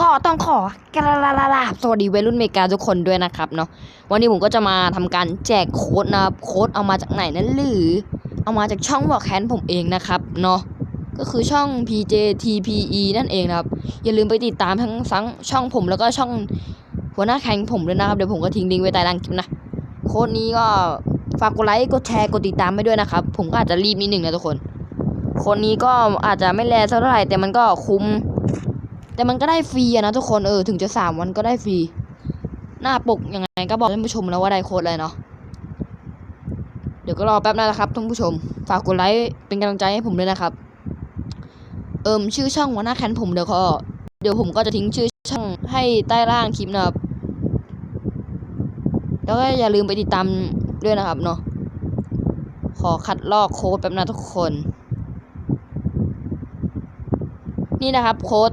ก็ต้องขอกราลาลาลาสวัสดีวัยรุ่นเมกาทุกคนด้วยนะครับเนาะวันนี้ผมก็จะมาทำการแจกโค้ดนะครับโค้ดเอามาจากไหนนั้นหรือ เอามาจากช่องบอกแคนผมเองนะครับเนาะก็คือช่อง PJTPE นั่นเองนะครับ อย่าลืมไปติดตามทั้งทั้งช่องผมแล้วก็ช่องหัวหน้าแข่งผมด้วยนะครับ เดี๋ยวผมก็ทิ้งลิงก์ไว้ใต้ล่างคลิปนะโค้ดนี้ก็ฝากกดไลค์กดแชร์กดติดตามไปด้วยนะครับ ผมก็อาจจะรีบนิดหนึ่งนะทุกคนโค้ดนี้ก็อาจจะไม่แรงเท่าไหร่แต่มันก็คุ้ม แต่มันก็ได้ฟรีอะนะทุกคนเออถึงจะสามวันก็ได้ฟรี หน้าปกยังไงก็บอกท่านผู้ชมแล้วว่าได้โค้ดอะไรเนาะเดี๋ยวก็รอแป๊บนะครับท่านผู้ชม ฝากกดไลค์เป็นกำลังใจให้ผมด้วยนะครับ เอิมชื่อช่องหัวหน้าแคนผมเดี๋ยวก็เดี๋ยวผมก็จะทิ้งชื่อช่องให้ใต้ล่างคลิปนะครับ แล้วก็อย่าลืมไปติดตามด้วยนะครับเนาะขอคัดลอกโค้ดแป๊บนะทุกคน นี่นะครับโค้ด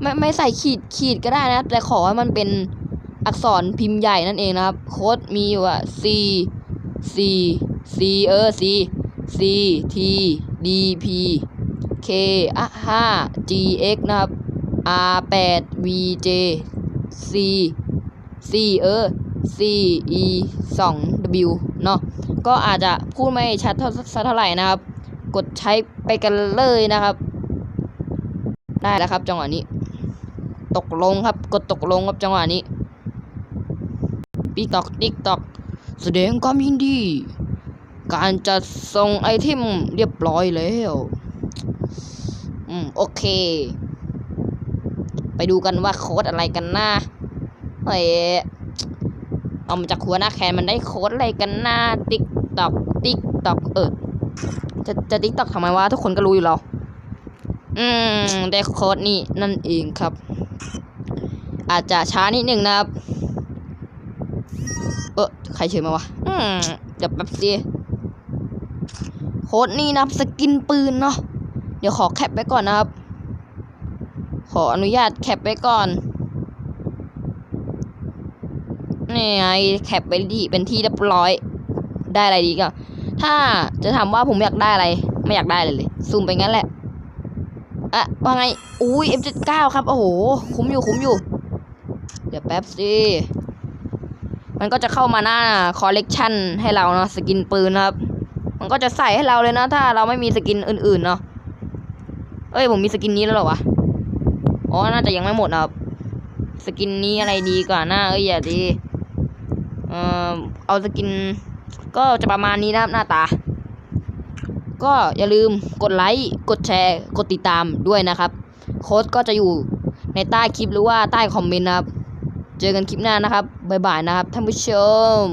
ไม่ไม่ใส่ขีดขีดก็ได้นะแต่ขอให้มันเป็นอักษรพิมพ์ใหญ่นั่นเองนะครับ โค้ดมีอยู่อะ C C C เออ C C T D P K อะ5 G X นะครับ R 8 V J C C เออ C E 2 W เนาะก็อาจจะพูดไม่ชัดเท่าสักเท่าไหร่นะครับ กดใช้ไปกันเลยนะครับ ได้แล้วครับจังหวะนี้ ตกลงครับ กดตกลงครับจังหวะนี้ติ๊กตอกติ๊กตอกแสดงความยินดี การจัดส่งไอเทมเรียบร้อยแล้ว อืม โอเค ไปดูกันว่าโค้ดอะไรกันนะเฮ้ยเอามาจากหัวหน้าแคนมันได้โค้ดอะไรกันนะติ๊กตอกติ๊กตอกเออจะจะติ๊กตอกทำไมวะทุกคนก็รู้อยู่แล้ว อืม ได้โค้ดนี่นั่นเองครับ อาจจะช้านิดหนึ่งนะครับ เออใครเชิญมาวะอืมเดี๋ยวแป๊บสิโค้ดนี่นะครับสกินปืนเนาะเดี๋ยวขอแคปไว้ก่อนนะครับ ขออนุญาตแคปไว้ก่อนนี่ไงแคปไปที่เป็นที่เรียบร้อยได้อะไรดีก็ ถ้าจะถามว่าผมอยากได้อะไร ไม่อยากได้เลยเลยซูมไปงั้นแหละอะว่าไงอุ้ย F79 ครับ โอ้โห คุ้มอยู่คุ้มอยู่ เดี๋ยวแป๊บสิ มันก็จะเข้ามาหน้าคอลเลกชันให้เราเนาะสกินปืนนะครับ มันก็จะใส่ให้เราเลยนะ ถ้าเราไม่มีสกินอื่นๆเนาะ เอ้ย ผมมีสกินนี้แล้วเหรอวะ อ๋อ น่าจะยังไม่หมดนะครับ สกินนี้อะไรดีกว่าหน้า เอ้ย อย่าดี เอ่อ เอาสกิน ก็จะประมาณนี้นะครับหน้าตา ก็อย่าลืมกดไลค์ กดแชร์ กดติดตามด้วยนะครับ โค้ดก็จะอยู่ในใต้คลิปหรือว่าใต้คอมเมนต์นะครับ เจอกันคลิปหน้านะครับบ๊ายบายนะครับท่านผู้ชม